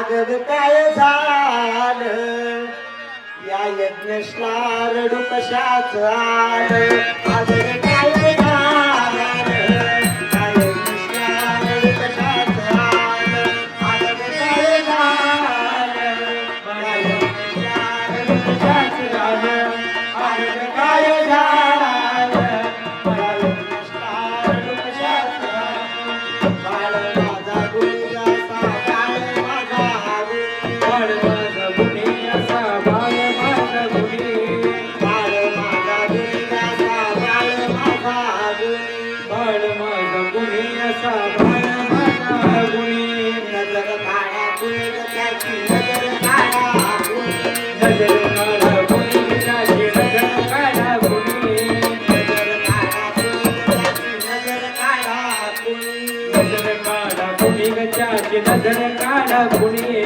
नागद काय झालं? या यज्ञ रडू कशाच आलं? नजर काढा कुणी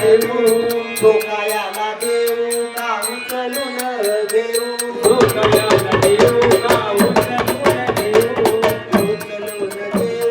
देऊ धोकायाला देऊ का उचलून देऊ धोकायाला देऊ का उचलून देऊ उचलून देऊ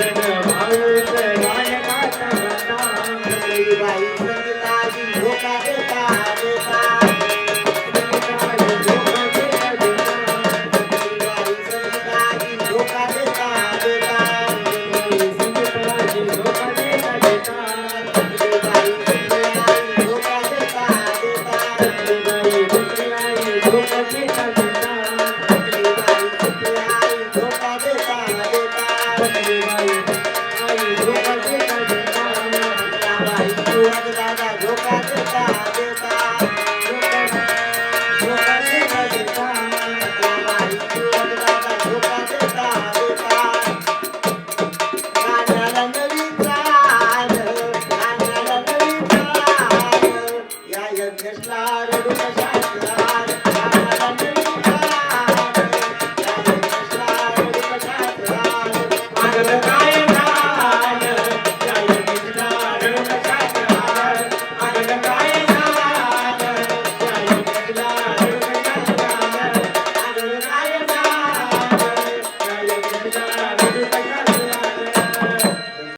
back.